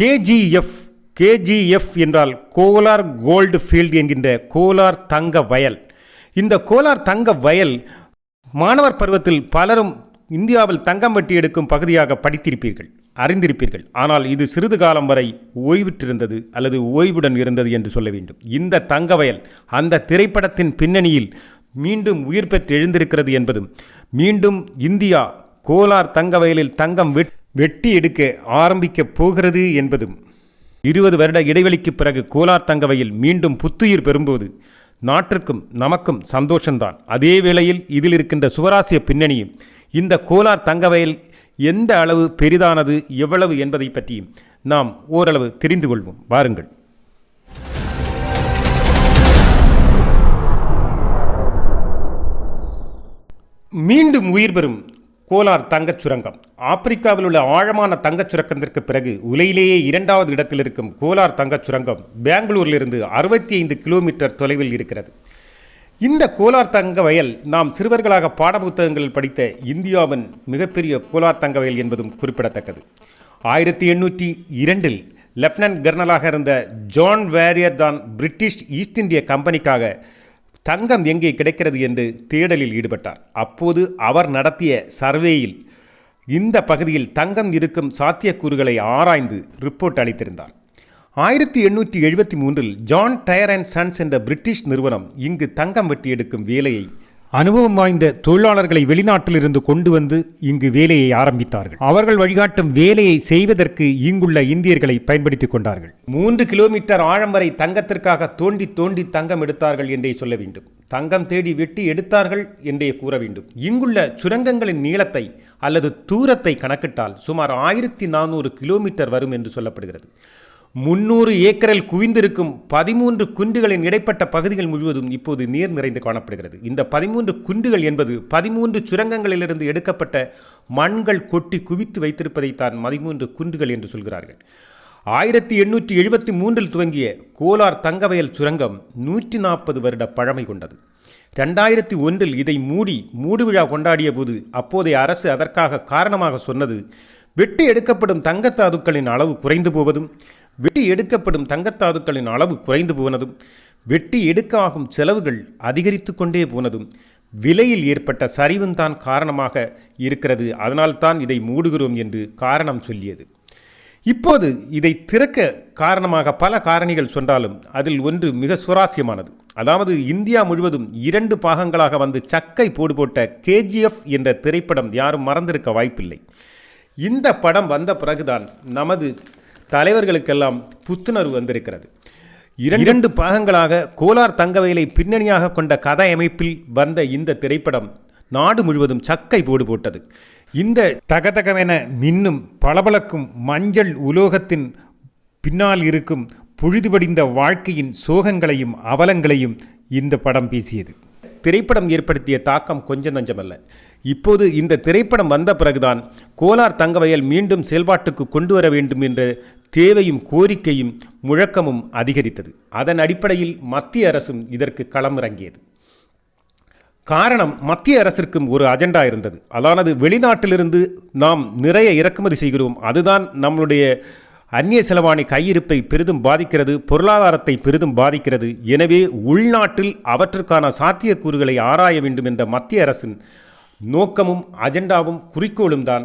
KGF KGF என்றால் Kolar gold field என்கின்ற கோலார் தங்க வயல். இந்த கோலார் தங்க வயல் மாணவர் பருவத்தில் பலரும் இந்தியாவில் தங்கம் வெட்டி எடுக்கும் பகுதியாக படித்திருப்பீர்கள் அறிந்திருப்பீர்கள். ஆனால் இது சிறிது காலம் வரை ஓய்வுற்றிருந்தது அல்லது ஓய்வுடன் இருந்தது என்று சொல்ல வேண்டும். இந்த தங்க வயல் அந்த திரைப்படத்தின் பின்னணியில் மீண்டும் உயிர் பெற்று எழுந்திருக்கிறது என்பதும் மீண்டும் இந்தியா கோலார் தங்க வயலில் தங்கம் வெட்- வெட்டி எடுக்க ஆரம்பிக்கப் போகிறது என்பதும் இருபது வருட இடைவெளிக்கு பிறகு கோலார் தங்கவையில் மீண்டும் புத்துயிர் பெறும்போது நாட்டிற்கும் நமக்கும் சந்தோஷம்தான். அதே வேளையில் இதில் இருக்கின்ற சுவராசிய பின்னணியும் இந்த கோலார் தங்கவயல் எந்த அளவு பெரிதானது எவ்வளவு என்பதை பற்றியும் நாம் ஓரளவு தெரிந்து கொள்வோம். வாருங்கள். மீண்டும் உயிர் பெறும் கோலார் தங்கச் சுரங்கம் ஆப்பிரிக்காவில் உள்ள ஆழமான தங்கச் சுரங்கத்திற்கு பிறகு உலகிலேயே இரண்டாவது இடத்தில் இருக்கும் கோலார் தங்கச் சுரங்கம் பெங்களூரிலிருந்து அறுபத்தி ஐந்து கிலோமீட்டர் தொலைவில் இருக்கிறது. இந்த கோலார் தங்க வயல் நாம் சிறுவர்களாக பாடப்புத்தகங்களில் படித்த இந்தியாவின் மிகப்பெரிய கோலார் தங்க வயல் என்பதும் குறிப்பிடத்தக்கது. ஆயிரத்தி எண்ணூற்றி இரண்டில் லெப்டினன்ட் கர்னலாக இருந்த ஜான் வேரியர் தான் பிரிட்டிஷ் ஈஸ்ட் இந்திய கம்பெனிக்காக தங்கம் எங்கே கிடைக்கிறது என்று தேடலில் ஈடுபட்டார். அப்போது அவர் நடத்திய சர்வேயில் இந்த பகுதியில் தங்கம் இருக்கும் சாத்தியக்கூறுகளை ஆராய்ந்து ரிப்போர்ட் அளித்திருந்தார். ஆயிரத்தி எண்ணூற்றி எழுபத்தி மூன்றில் ஜான் டயர் அண்ட் சன்ஸ் என்ற பிரிட்டிஷ் நிறுவனம் இங்கு தங்கம் வெட்டி எடுக்கும் வேலையை அனுபவம் வாய்ந்த தொழிலாளர்களை வெளிநாட்டிலிருந்து கொண்டு வந்து இங்கு வேலையை ஆரம்பித்தார்கள். அவர்கள் வழிகாட்டும் வேலையை செய்வதற்கு இங்குள்ள இந்தியர்களை பயன்படுத்திக் கொண்டார்கள். மூன்று கிலோமீட்டர் ஆழம் வரை தங்கத்திற்காக தோண்டி தோண்டி தங்கம் எடுத்தார்கள் என்றே சொல்ல வேண்டும். தங்கம் தேடி வெட்டி எடுத்தார்கள் என்றே கூற வேண்டும். இங்குள்ள சுரங்கங்களின் நீளத்தை அல்லது தூரத்தை கணக்கிட்டால் சுமார் ஆயிரத்தி நானூறு கிலோமீட்டர் வரும் என்று சொல்லப்படுகிறது. முன்னூறு ஏக்கரில் குவிந்திருக்கும் பதிமூன்று குன்றுகளின் இடைப்பட்ட பகுதிகள் முழுவதும் இப்போது நீர் நிறைந்து காணப்படுகிறது. இந்த பதிமூன்று குன்றுகள் என்பது பதிமூன்று சுரங்கங்களிலிருந்து எடுக்கப்பட்ட மண்கள் கொட்டி குவித்து வைத்திருப்பதைத்தான் பதிமூன்று குன்றுகள் என்று சொல்கிறார்கள். ஆயிரத்தி எண்ணூற்றி எழுபத்தி மூன்றில் துவங்கிய கோலார் தங்கவயல் சுரங்கம் நூற்றி நாற்பது வருட பழமை கொண்டது. ரெண்டாயிரத்தி ஒன்றில் இதை மூடி மூடுவிழா கொண்டாடிய போது அப்போதைய அரசு அதற்காக காரணமாக சொன்னது வெட்டி எடுக்கப்படும் தங்கத்தாதுக்களின் அளவு குறைந்து போவதும் வெட்டி எடுக்கப்படும் தங்கத்தாதுக்களின் அளவு குறைந்து போனதும் வெட்டி எடுக்க ஆகும் செலவுகள் அதிகரித்து கொண்டே போனதும் விலையில் ஏற்பட்ட சரிவும் தான் காரணமாக இருக்கிறது. அதனால்தான் இதை மூடுகிறோம் என்று காரணம் சொல்லியது. இப்போது இதை திறக்க காரணமாக பல காரணிகள் சொன்னாலும் அதில் ஒன்று மிக சுவாரஸ்யமானது. அதாவது இந்தியா முழுவதும் இரண்டு பாகங்களாக வந்து சக்கை போடு போட்ட கேஜிஎஃப் என்ற திரைப்படம் யாரும் மறந்திருக்க வாய்ப்பில்லை. இந்த படம் வந்த பிறகுதான் நமது தலைவர்களுக்கெல்லாம் புத்துணர்வு வந்திருக்கிறது. இரண்டு பாகங்களாக கோலார் தங்கவேலை பின்னணியாக கொண்ட கதை அமைப்பில் வந்த இந்த திரைப்படம் நாடு முழுவதும் சக்கை போடு போட்டது. இந்த தகதகவென மின்னும் பளபளக்கும் மஞ்சள் உலோகத்தின் பின்னால் இருக்கும் பொழுதுபடிந்த வாழ்க்கையின் சோகங்களையும் அவலங்களையும் இந்த படம் பேசியது. திரைப்படம் ஏற்படுத்திய தாக்கம் கொஞ்சம் நஞ்சமல்ல. இப்போது இந்த திரைப்படம் வந்த பிறகுதான் கோலார் தங்கவயல் மீண்டும் செயல்பாட்டுக்கு கொண்டு வர வேண்டும் என்ற தேவையும் கோரிக்கையும் முழக்கமும் அதிகரித்தது. அதன் அடிப்படையில் மத்திய அரசும் இதற்கு களமிறங்கியது காரணம் மத்திய அரசிற்கும் ஒரு அஜெண்டா இருந்தது. அதானது வெளிநாட்டிலிருந்து நாம் நிறைய இறக்குமதி செய்கிறோம். அதுதான் நம்மளுடைய அந்நிய செலவாணி கையிருப்பை பெரிதும் பாதிக்கிறது பொருளாதாரத்தை பெரிதும் பாதிக்கிறது. எனவே உள்நாட்டில் அவற்றுக்கான சாத்தியக்கூறுகளை ஆராய வேண்டும் என்ற மத்திய அரசின் நோக்கமும் அஜெண்டாவும் குறிக்கோளும் தான்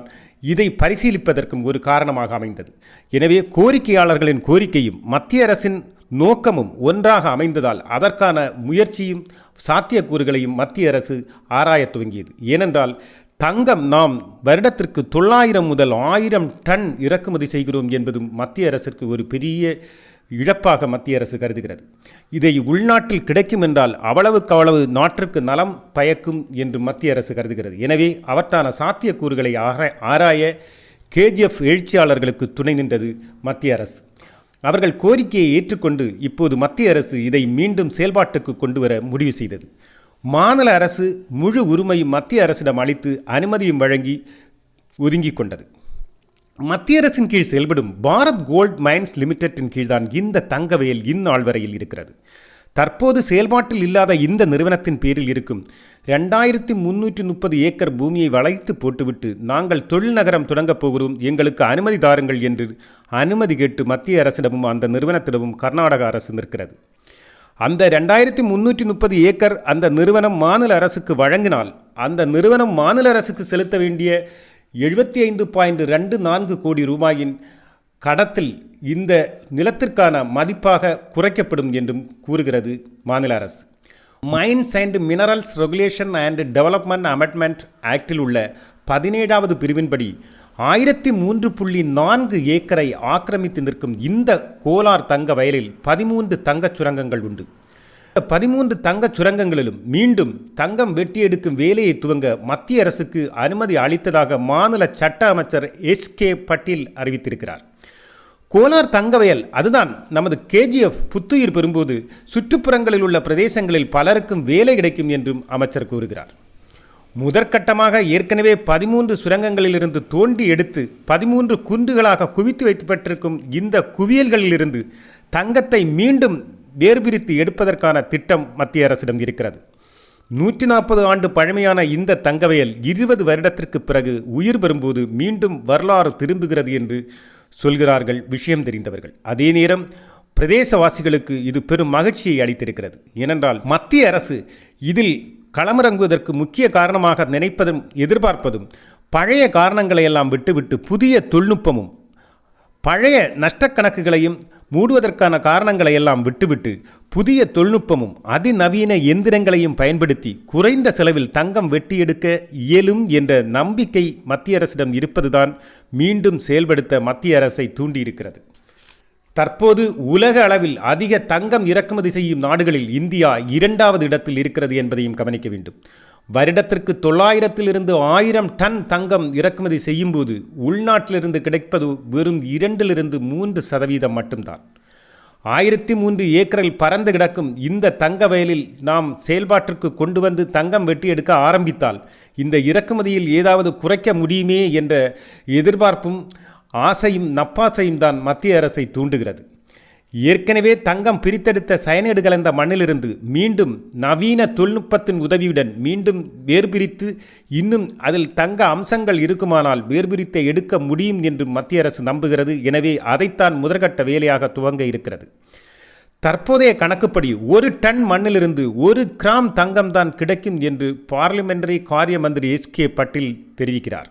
இதை பரிசீலிப்பதற்கும் ஒரு காரணமாக அமைந்தது. எனவே கோரிக்கையாளர்களின் கோரிக்கையும் மத்திய அரசின் நோக்கமும் ஒன்றாக அமைந்ததால் அதற்கான முயற்சியும் சாத்தியக்கூறுகளையும் மத்திய அரசு ஆராய துவங்கியது. ஏனென்றால் தங்கம் நாம் வருடத்திற்கு தொள்ளாயிரம் முதல் ஆயிரம் டன் இறக்குமதி செய்கிறோம் என்பதும் மத்திய அரசிற்கு ஒரு பெரிய இழப்பாக மத்திய அரசு கருதுகிறது. இதை உள்நாட்டில் கிடைக்கும் என்றால் அவ்வளவுக்கு அவ்வளவு நாட்டிற்கு நலம் பயக்கும் என்று மத்திய அரசு கருதுகிறது. எனவே அவற்றான சாத்தியக்கூறுகளை ஆராய ஆராய கேஜிஎஃப் எழுச்சியாளர்களுக்கு துணை நின்றது மத்திய அரசு. அவர்கள் கோரிக்கையை ஏற்றுக்கொண்டு இப்போது மத்திய அரசு இதை மீண்டும் செயல்பாட்டுக்கு கொண்டு வர முடிவு செய்தது. மாநில அரசு முழு உரிமையும் மத்திய அரசிடம் அளித்து அனுமதியும் வழங்கி ஒதுங்கிக் கொண்டது. மத்திய அரசின் கீழ் செயல்படும் பாரத் கோல்ட் மைன்ஸ் லிமிடெட்டின் கீழ்தான் இந்த தங்கவயல் இந்நாள் வரையில் இருக்கிறது. தற்போது செயல்பாட்டில் இல்லாத இந்த நிறுவனத்தின் பேரில் இருக்கும் ரெண்டாயிரத்தி முன்னூற்றி முப்பது ஏக்கர் பூமியை வளைத்து போட்டுவிட்டு நாங்கள் தொழில் நகரம் தொடங்கப் போகிறோம் எங்களுக்கு அனுமதி தாருங்கள் என்று அனுமதி கேட்டு மத்திய அரசிடமும் அந்த நிறுவனத்திடமும் கர்நாடக அரசு நிற்கிறது. அந்த ரெண்டாயிரத்தி முன்னூற்றி முப்பது ஏக்கர் அந்த நிறுவனம் மாநில அரசுக்கு வழங்கினால் அந்த நிறுவனம் மாநில அரசுக்கு செலுத்த வேண்டிய எழுபத்தி ஐந்து பாயிண்ட் ரெண்டு நான்கு கோடி ரூபாயின் கடத்தில் இந்த நிலத்திற்கான மதிப்பாக குறைக்கப்படும் என்றும் கூறுகிறது மாநில அரசு. Mines and minerals regulation and development amendment ஆக்டில் உள்ள பதினேழாவது பிரிவின்படி ஆயிரத்தி மூன்று புள்ளி நான்கு ஏக்கரை ஆக்கிரமித்து நிற்கும் இந்த கோலார் தங்க வயலில் பதிமூன்று தங்கச் சுரங்கங்கள் உண்டு. இந்த பதிமூன்று தங்கச் சுரங்கங்களிலும் மீண்டும் தங்கம் வெட்டி எடுக்கும் வேலையை துவங்க மத்திய அரசுக்கு அனுமதி அளித்ததாக மாநில சட்ட அமைச்சர் எஸ் கே பட்டீல் அறிவித்திருக்கிறார். கோலார் தங்கவயல் அதுதான் நமது கேஜிஎஃப் புத்துயிர் பெறும்போது சுற்றுப்புறங்களில் உள்ள பிரதேசங்களில் பலருக்கும் வேலை கிடைக்கும் என்றும் அமைச்சர் கூறுகிறார். முதற்கட்டமாக ஏற்கனவே பதிமூன்று சுரங்கங்களிலிருந்து தோண்டி எடுத்து பதிமூன்று குண்டுகளாக குவித்து வைக்கப்பட்டிருக்கும் இந்த குவியல்களிலிருந்து தங்கத்தை மீண்டும் வேர்பிரித்து எடுப்பதற்கான திட்டம் மத்திய அரசிடம் இருக்கிறது. நூற்றி நாற்பது ஆண்டு பழமையான இந்த தங்கவயல் இருபது வருடத்திற்கு பிறகு உயிர் பெறும்போது மீண்டும் வரலாறு திரும்புகிறது என்று சொல்கிறார்கள் விஷயம் தெரிந்தவர்கள். அதே நேரம் பிரதேசவாசிகளுக்கு இது பெரும் மகிழ்ச்சியை அளித்திருக்கிறது. ஏனென்றால் மத்திய அரசு இதில் களமிறங்குவதற்கு முக்கிய காரணமாக நினைப்பதும் எதிர்பார்ப்பதும் பழைய காரணங்களை எல்லாம் விட்டுவிட்டு புதிய தொழில்நுட்பமும் பழைய நஷ்டக்கணக்குகளையும் மூடுவதற்கான காரணங்களை எல்லாம் விட்டுவிட்டு புதிய தொழில்நுட்பமும் அதிநவீன எந்திரங்களையும் பயன்படுத்தி குறைந்த செலவில் தங்கம் வெட்டி எடுக்க இயலும் என்ற நம்பிக்கை மத்திய அரசிடம் இருப்பதுதான் மீண்டும் செயல்படுத்த மத்திய அரசை தூண்டியிருக்கிறது. தற்போது உலக அளவில் அதிக தங்கம் இறக்குமதி செய்யும் நாடுகளில் இந்தியா இரண்டாவது இடத்தில் இருக்கிறது என்பதையும் கவனிக்க வேண்டும். வருடத்திற்கு தொள்ளாயிரத்திலிருந்து ஆயிரம் டன் தங்கம் இறக்குமதி செய்யும்போது உள்நாட்டிலிருந்து கிடைப்பது வெறும் இரண்டிலிருந்து மூன்று சதவீதம் மட்டும்தான். ஆயிரத்தி மூன்று ஏக்கரில் பறந்து கிடக்கும் இந்த தங்க வயலில் நாம் செயல்பாட்டிற்கு கொண்டு வந்து தங்கம் வெட்டி எடுக்க ஆரம்பித்தால் இந்த இறக்குமதியில் ஏதாவது குறைக்க முடியுமே என்ற எதிர்பார்ப்பும் ஆசையும் நப்பாசையும் தான் மத்திய அரசை தூண்டுகிறது. ஏற்கனவே தங்கம் பிரித்தெடுத்த சயனைடு கலந்த மண்ணிலிருந்து மீண்டும் நவீன தொழில்நுட்பத்தின் உதவியுடன் மீண்டும் வேர்பிரித்து இன்னும் அதில் தங்க அம்சங்கள் இருக்குமானால் வேர்பிரித்தை எடுக்க முடியும் என்று மத்திய அரசு நம்புகிறது. எனவே அதைத்தான் முதற்கட்ட வேலையாக துவங்க இருக்கிறது. தற்போதைய கணக்குப்படி ஒரு டன் மண்ணிலிருந்து ஒரு கிராம் தங்கம் தான் கிடைக்கும் என்று பார்லிமெண்டரி காரிய மந்திரி எஸ் கே பட்டீல் தெரிவிக்கிறார்.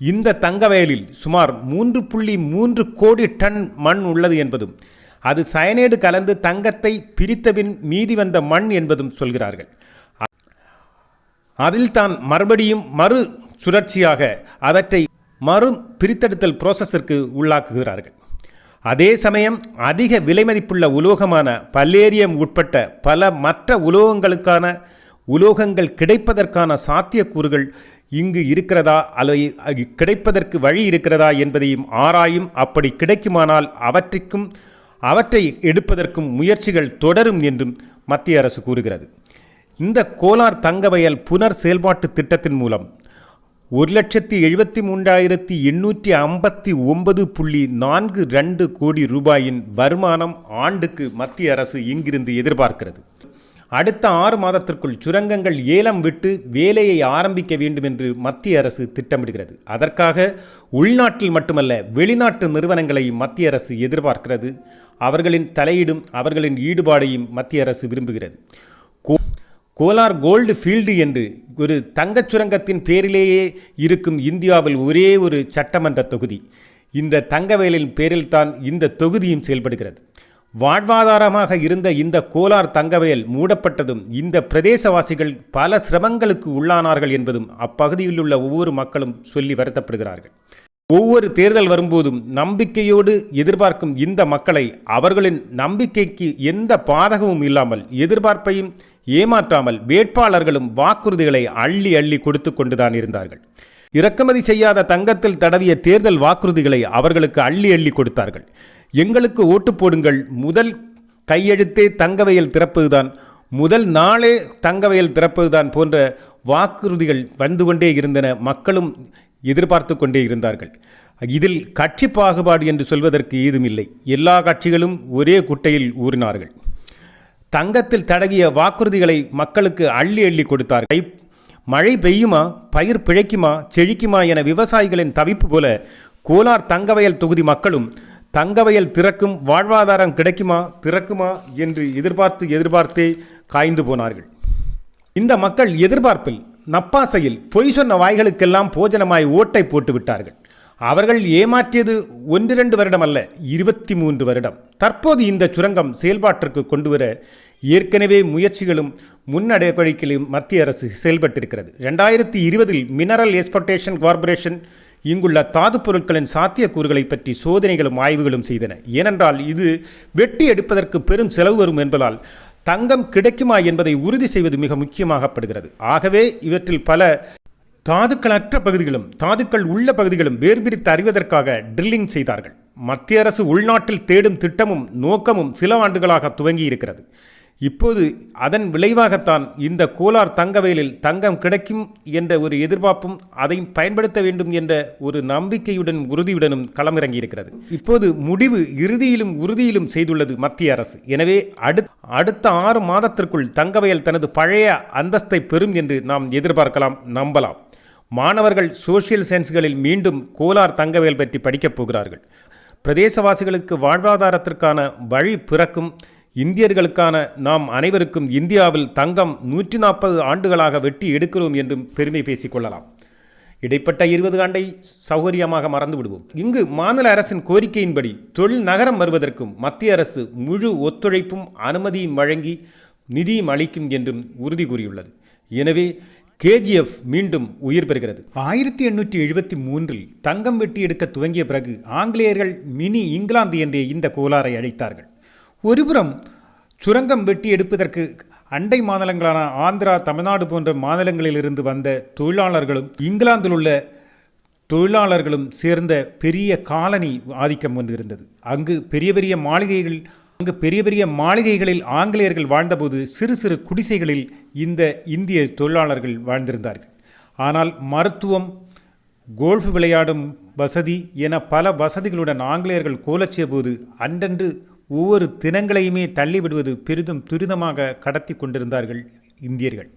இந்த தங்க வயலில் சுமார் மூன்று புள்ளி மூன்று கோடி டன் மண் உள்ளது என்பதும் அது சயனேடு கலந்து தங்கத்தை பிரித்தபின் மீதி வந்த மண் என்பதும் சொல்கிறார்கள். அதில் தான் மறுபடியும் மறு சுழற்சியாக அவற்றை மறு பிரித்தெடுத்தல் ப்ரோசஸிற்கு உள்ளாக்குகிறார்கள். அதே சமயம் அதிக விலைமதிப்புள்ள உலோகமான பல்லேரியம் உட்பட்ட பல மற்ற உலோகங்களுக்கான உலோகங்கள் கிடைப்பதற்கான சாத்தியக்கூறுகள் இங்கு இருக்கிறதா அல்லது கிடைப்பதற்கு வழி இருக்கிறதா என்பதையும் ஆராயும் அப்படி கிடைக்குமானால் அவற்றிற்கும் அவற்றை எடுப்பதற்கும் முயற்சிகள் தொடரும் என்றும் மத்திய அரசு கூறுகிறது. இந்த கோலார் தங்கவயல் புனர் செயல்பாட்டு திட்டத்தின் மூலம் ஒரு லட்சத்தி எழுபத்தி மூன்றாயிரத்தி எண்ணூற்றி ஐம்பத்தி ஒன்பது புள்ளி நான்கு ரெண்டு கோடி ரூபாயின் வருமானம் ஆண்டுக்கு மத்திய அரசு இங்கிருந்து எதிர்பார்க்கிறது. அடுத்த ஆறு மாதத்திற்குள் சுரங்கங்கள் ஏலம் விட்டு வேலையை ஆரம்பிக்க வேண்டும் என்று மத்திய அரசு திட்டமிடுகிறது. அதற்காக உள்நாட்டில் மட்டுமல்ல வெளிநாட்டு நிறுவனங்களை மத்திய அரசு எதிர்பார்க்கிறது. அவர்களின் தலையீடும் அவர்களின் ஈடுபாடையும் மத்திய அரசு விரும்புகிறது. கோ- கோலார் கோல்டு ஃபீல்டு என்று ஒரு தங்கச் சுரங்கத்தின் பேரிலேயே இருக்கும் இந்தியாவில் ஒரே ஒரு சட்டமன்ற தொகுதி. இந்த தங்கவேலின் பேரில்தான் இந்த தொகுதியும் செயல்படுகிறது. வாழ்வாதாரமாக இருந்த இந்த கோலார் தங்கவயல் மூடப்பட்டதும் இந்த பிரதேசவாசிகள் பல சிரமங்களுக்கு உள்ளானார்கள் என்பதும் அப்பகுதியில் உள்ள ஒவ்வொரு மக்களும் சொல்லி வருத்தப்படுகிறார்கள். ஒவ்வொரு தேர்தல் வரும்போதும் நம்பிக்கையோடு எதிர்பார்க்கும் இந்த மக்களை அவர்களின் நம்பிக்கைக்கு எந்த பாதகமும் இல்லாமல் எதிர்பார்ப்பையும் ஏமாற்றாமல் வேட்பாளர்களும் வாக்குறுதிகளை அள்ளி அள்ளி கொடுத்து கொண்டுதான் இருந்தார்கள். இறக்குமதி செய்யாத தங்கத்தில் தடவிய தேர்தல் வாக்குறுதிகளை அவர்களுக்கு அள்ளி அள்ளி கொடுத்தார்கள். எங்களுக்கு ஓட்டு போடுங்கள். முதல் கையெழுத்தே தங்கவயல் திறப்பதுதான். முதல் நாளே தங்கவயல் திறப்பதுதான் போன்ற வாக்குறுதிகள் வந்து கொண்டே இருந்தன. மக்களும் எதிர்பார்த்து கொண்டே இருந்தார்கள். இதில் கட்சி பாகுபாடு என்று சொல்வதற்கு ஏதுமில்லை. எல்லா கட்சிகளும் ஒரே குட்டையில் ஊறினார்கள். தங்கத்தில் தடவிய வாக்குறுதிகளை மக்களுக்கு அள்ளி அள்ளி கொடுத்தார்கள். மழை பெய்யுமா? பயிர் பிழைக்குமா? செழிக்குமா? என விவசாயிகளின் தவிப்பு போல கோலார் தங்கவயல் தொகுதி மக்களும் தங்கவயல் திறக்கும் வாழ்வாதாரம் கிடைக்குமா திறக்குமா என்று எதிர்பார்த்து எதிர்பார்த்தே காய்ந்து போனார்கள். இந்த மக்கள் எதிர்பார்ப்பில் நப்பாசையில் பொய் சொன்ன வாய்களுக்கெல்லாம் போஜனமாய் ஓட்டை போட்டு விட்டார்கள். அவர்கள் ஏமாற்றியது ஒன்றிரண்டு வருடம் அல்ல இருபத்தி மூன்று வருடம். தற்போது இந்த சுரங்கம் செயல்பாட்டிற்கு கொண்டு வர ஏற்கனவே முயற்சிகளும் முன்னடைவடிக்கையிலும் மத்திய அரசு செயல்பட்டிருக்கிறது. ரெண்டாயிரத்தி இருபதில் மினரல் எக்ஸ்போர்ட்டேஷன் கார்பரேஷன் இங்குள்ள தாது பொருட்களின் சாத்தியக்கூறுகளை பற்றி சோதனைகளும் ஆய்வுகளும் செய்தன. ஏனென்றால் இது வெட்டி எடுப்பதற்கு பெரும் செலவு வரும் என்பதால் தங்கம் கிடைக்குமா என்பதை உறுதி செய்வது மிக முக்கியமாகப்படுகிறது. ஆகவே இவற்றில் பல தாதுக்களற்ற பகுதிகளும் தாதுக்கள் உள்ள பகுதிகளும் வேர்பிரித்து அறிவதற்காக ட்ரில்லிங் செய்தார்கள். மத்திய அரசு உள்நாட்டில் தேடும் திட்டமும் நோக்கமும் சில ஆண்டுகளாக துவங்கி இருக்கிறது இப்போது அதன் விளைவாகத்தான் இந்த கோலார் தங்கவேலில் தங்கம் கிடைக்கும் என்ற ஒரு எதிர்பார்ப்பும் அதை பயன்படுத்த வேண்டும் என்ற ஒரு நம்பிக்கையுடன் உறுதியுடனும் களமிறங்கி இருக்கிறது இப்போது முடிவு இறுதியிலும் உறுதியிலும் செய்துள்ளது மத்திய அரசு. எனவே அடு அடுத்த ஆறு மாதத்திற்குள் தங்கவேல் தனது பழைய அந்தஸ்தை பெறும் என்று நாம் எதிர்பார்க்கலாம் நம்பலாம். மாணவர்கள் சோஷியல் சயின்ஸ்களில் மீண்டும் கோலார் தங்கவேல் பற்றி படிக்கப் போகிறார்கள். பிரதேசவாசிகளுக்கு வாழ்வாதாரத்திற்கான வழி பிறக்கும் இந்தியர்களுக்கான நாம் அனைவருக்கும் இந்தியாவில் தங்கம் நூற்றி நாற்பது ஆண்டுகளாக வெட்டி எடுக்கிறோம் என்றும் பெருமை பேசிக்கொள்ளலாம். இடைப்பட்ட இருபது ஆண்டை சௌகரியமாக மறந்து விடுவோம் இங்கு மாநில அரசின் கோரிக்கையின்படி தொழில் நகரம் வருவதற்கும் மத்திய அரசு முழு ஒத்துழைப்பும் அனுமதியும் வழங்கி நிதியும் அளிக்கும் என்றும் உறுதி கூறியுள்ளது. எனவே கேஜிஎஃப் மீண்டும் உயிர் பெறுகிறது. ஆயிரத்தி எண்ணூற்றி எழுபத்தி மூன்றில் தங்கம் வெட்டி எடுக்க துவங்கிய பிறகு ஆங்கிலேயர்கள் மினி இங்கிலாந்து என்றே இந்த கோளாறை அழைத்தார்கள். ஒருபுறம் சுரங்கம் வெட்டி எடுப்பதற்கு அண்டை மாநிலங்களான ஆந்திரா தமிழ்நாடு போன்ற மாநிலங்களிலிருந்து வந்த தொழிலாளர்களும் இங்கிலாந்தில் உள்ள தொழிலாளர்களும் சேர்ந்த பெரிய காலனி ஆதிக்கம் ஒன்று இருந்தது அங்கு பெரிய பெரிய மாளிகைகள் அங்கு பெரிய பெரிய மாளிகைகளில் ஆங்கிலேயர்கள் வாழ்ந்தபோது சிறு சிறு குடிசைகளில் இந்த இந்திய தொழிலாளர்கள் வாழ்ந்திருந்தார்கள். ஆனால் மருத்துவம் கோல்ஃப் விளையாடும் வசதி என பல வசதிகளுடன் ஆங்கிலேயர்கள் கோலச்சிய போது அன்றன்று ஒவ்வொரு தினங்களையுமே தள்ளிவிடுவது பெரிதும் துரிதமாக கடத்தி கொண்டிருந்தார்கள் இந்தியர்கள்.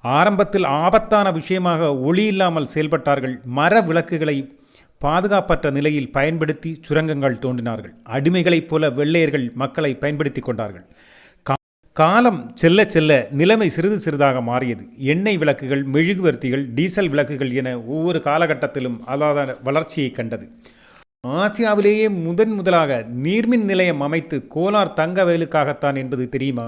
ஆரம்பத்தில் ஆபத்தான விஷயமாக ஒளி இல்லாமல் செயல்பட்டார்கள். மர விளக்குகளை பாதுகாப்பற்ற நிலையில் பயன்படுத்தி சுரங்கங்கள் தோன்றினார்கள் அடிமைகளைப் போல வெள்ளையர்கள் மக்களை பயன்படுத்தி கொண்டார்கள். கா- காலம் செல்ல செல்ல நிலைமை சிறிது சிறிதாக மாறியது. எண்ணெய் விளக்குகள் மெழுகுவர்த்திகள் டீசல் விளக்குகள் என ஒவ்வொரு காலகட்டத்திலும் அலாத வளர்ச்சியை கண்டது. ஆசியாவிலேயே முதன் முதலாக நீர்மின் நிலையம் அமைத்து கோலார் தங்க வயலுக்காகத்தான் என்பது தெரியுமா?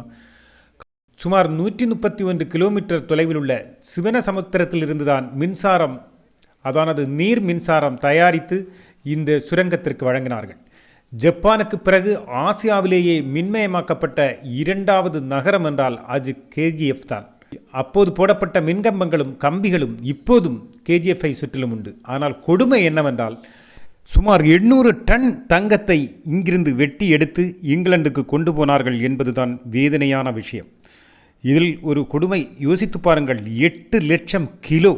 சுமார் நூற்றி முப்பத்தி ஒன்று கிலோமீட்டர் தொலைவில் உள்ள சிவனசமுத்திரத்தில் இருந்துதான் மின்சாரம் அதானது நீர் மின்சாரம் தயாரித்து இந்த சுரங்கத்திற்கு வழங்கினார்கள். ஜப்பானுக்கு பிறகு ஆசியாவிலேயே மின்மயமாக்கப்பட்ட இரண்டாவது நகரம் என்றால் அது கேஜிஎஃப் தான். அப்போது போடப்பட்ட மின்கம்பங்களும் கம்பிகளும் இப்போதும் கேஜிஎஃப்ஐ சுற்றிலும் உண்டு. ஆனால் கொடுமை என்னவென்றால் சுமார் எண்ணூறு டன் தங்கத்தை இங்கிருந்து வெட்டி எடுத்து இங்கிலாந்துக்கு கொண்டு போனார்கள் என்பதுதான் வேதனையான விஷயம். இதில் ஒரு கொடுமை யோசித்து பாருங்கள். எட்டு லட்சம் கிலோ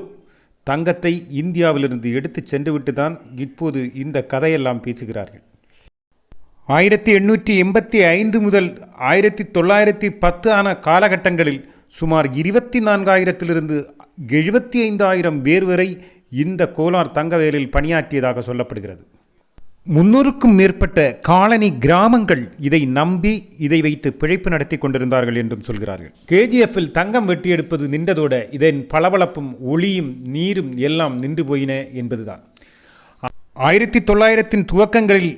தங்கத்தை இந்தியாவிலிருந்து எடுத்துச் சென்றுவிட்டு தான் இப்போது இந்த கதையெல்லாம் பேசுகிறார்கள். ஆயிரத்தி எண்ணூற்றி எண்பத்தி ஐந்து முதல் ஆயிரத்தி தொள்ளாயிரத்தி பத்து ஆன காலகட்டங்களில் சுமார் இருபத்தி நான்காயிரத்திலிருந்து எழுபத்தி ஐந்தாயிரம் பேர் வரை இந்த கோலார் தங்கவேலில் பணியாற்றியதாக சொல்லப்படுகிறது. முன்னூறுக்கும் மேற்பட்ட காலனி கிராமங்கள் இதை நம்பி இதை வைத்து பிழைப்பு நடத்தி கொண்டிருந்தார்கள் என்றும் சொல்கிறார்கள். கேஜிஎஃப்பில் தங்கம் வெட்டியெடுப்பது நின்றதோடு நின்றதோட இதன் பளபளப்பும் ஒளியும் நீரும் எல்லாம் நின்று போயின என்பதுதான். ஆயிரத்தி தொள்ளாயிரத்தின் துவக்கங்களில்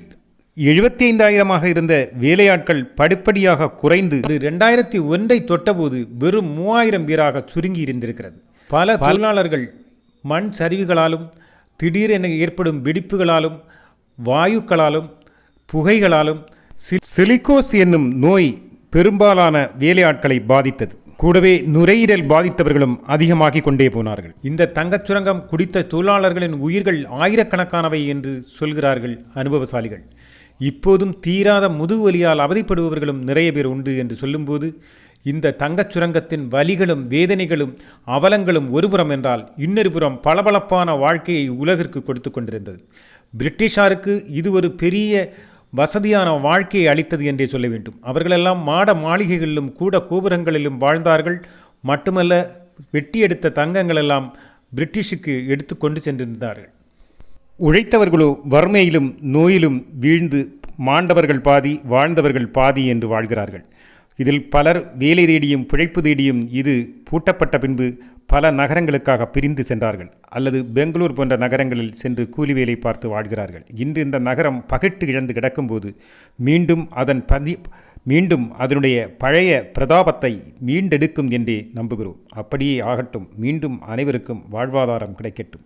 எழுபத்தி ஐந்தாயிரமாக இருந்த வேலையாட்கள் படிப்படியாக குறைந்து இது ரெண்டாயிரத்தி ஒன்றை தொட்டபோது வெறும் மூவாயிரம் பேராக சுருங்கி இருந்திருக்கிறது. பல தொழிலாளர்கள் மண் சரிவுகளாலும் திடீரென ஏற்படும் வெடிப்புகளாலும் வாயுக்களாலும் புகைகளாலும் சி- என்னும் நோய் பெரும்பாலான வேலையாட்களை பாதித்தது. கூடவே நுரையீரல் பாதித்தவர்களும் அதிகமாகிக் கொண்டே போனார்கள். இந்த தங்கச் சுரங்கம் குடித்த தொழிலாளர்களின் உயிர்கள் ஆயிரக்கணக்கானவை என்று சொல்கிறார்கள் அனுபவசாலிகள். இப்போதும் தீராத முதுகுவலியால் அவதிப்படுபவர்களும் நிறைய பேர் உண்டு என்று சொல்லும்போது இந்த தங்கச் சுரங்கத்தின் வலிகளும் வேதனைகளும் அவலங்களும் ஒருபுறம் என்றால் இன்னொரு புறம் பளபளப்பான வாழ்க்கையை உலகிற்கு கொடுத்து கொண்டிருந்தது. பிரிட்டிஷாருக்கு இது ஒரு பெரிய வசதியான வாழ்க்கையை அளித்தது என்றே சொல்ல வேண்டும். அவர்களெல்லாம் மாட மாளிகைகளிலும் கூட கோபுரங்களிலும் வாழ்ந்தார்கள். மட்டுமல்ல வெட்டி எடுத்த தங்கங்களெல்லாம் பிரிட்டிஷுக்கு எடுத்து கொண்டு சென்றிருந்தார்கள். உழைத்தவர்களோ வறுமையிலும் நோயிலும் வீழ்ந்து மாண்டவர்கள் பாதி வாழ்ந்தவர்கள் பாதி என்று வாழ்கிறார்கள். இதில் பலர் வேலை தேடியும் பிழைப்பு தேடியும் இது பூட்டப்பட்ட பின்பு பல நகரங்களுக்காக பிரிந்து சென்றார்கள். அல்லது பெங்களூர் போன்ற நகரங்களில் சென்று கூலி வேலை பார்த்து வாழ்கிறார்கள். இன்று இந்த நகரம் பகிட்டு இழந்து கிடக்கும்போது மீண்டும் அதன் பதி மீண்டும் அதனுடைய பழைய பிரதாபத்தை மீண்டெடுக்கும் என்றே நம்புகிறோம். அப்படியே ஆகட்டும். மீண்டும் அனைவருக்கும் வாழ்வாதாரம் கிடைக்கட்டும்.